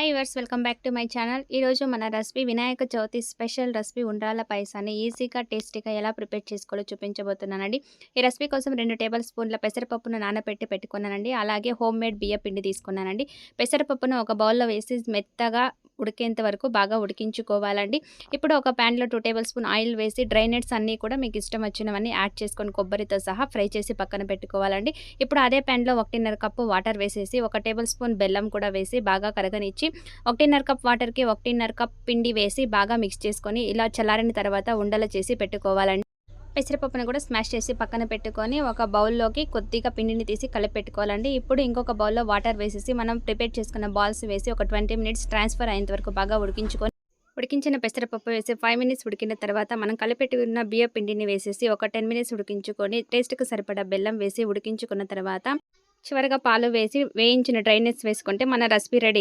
High verse welcome back to my channel ఈరోజు మన recipe Vinayaka Chavithi special recipe ఉండ్రాల పాయసాన్ని ఈజీగా టేస్టీగా ఎలా ప్రిపేర్ చేసుకోవాలో చూపించబోతున్నానండి. ఈ రెసిపీ కోసం రెండు టేబుల్ స్పూన్ల పెసరపప్పును నానబెట్టి పెట్టుకున్నానండి. అలాగే హోమ్ మేడ్ బియ్య పిండి తీసుకున్నానండి. పెసరపప్పును ఒక బౌల్లో వేసి మెత్తగా ఉడికేంత వరకు బాగా ఉడికించుకోవాలండి. ఇప్పుడు ఒక ప్యాన్లో టూ టేబుల్ స్పూన్ ఆయిల్ వేసి డ్రైనేట్స్ అన్నీ కూడా మీకు ఇష్టం వచ్చినవన్నీ యాడ్ చేసుకొని కొబ్బరితో సహా ఫ్రై చేసి పక్కన పెట్టుకోవాలండి. ఇప్పుడు అదే ప్యాన్లో ఒకటిన్నర కప్పు వాటర్ వేసేసి ఒక టేబుల్ స్పూన్ బెల్లం కూడా వేసి బాగా కరగనిచ్చి ఒకటిన్నర కప్ వాటర్కి ఒకటిన్నర కప్ పిండి వేసి బాగా మిక్స్ చేసుకొని ఇలా చల్లారిన తర్వాత ఉండలు చేసి పెట్టుకోవాలండి. పెసరపప్పును కూడా స్మాష్ చేసి పక్కన పెట్టుకొని ఒక బౌల్లోకి కొద్దిగా పిండిని తీసి కలిపెట్టుకోవాలండి. ఇప్పుడు ఇంకొక బౌల్లో వాటర్ వేసేసి మనం ప్రిపేర్ చేసుకున్న బాల్స్ వేసి ఒక ట్వంటీ మినిట్స్ ట్రాన్స్ఫర్ అయ్యేంత వరకు బాగా ఉడికించుకొని ఉడికించిన పెసరపప్పు వేసి ఫైవ్ మినిట్స్ ఉడికిన తర్వాత మనం కలిపెట్టుకున్న బియ్య పిండిని వేసేసి ఒక టెన్ మినిట్స్ ఉడికించుకొని టేస్ట్కి సరిపడా బెల్లం వేసి ఉడికించుకున్న తర్వాత చివరిగా పాలు వేసి వేయించిన డ్రైనెస్ వేసుకుంటే మన రెసిపీ రెడీ.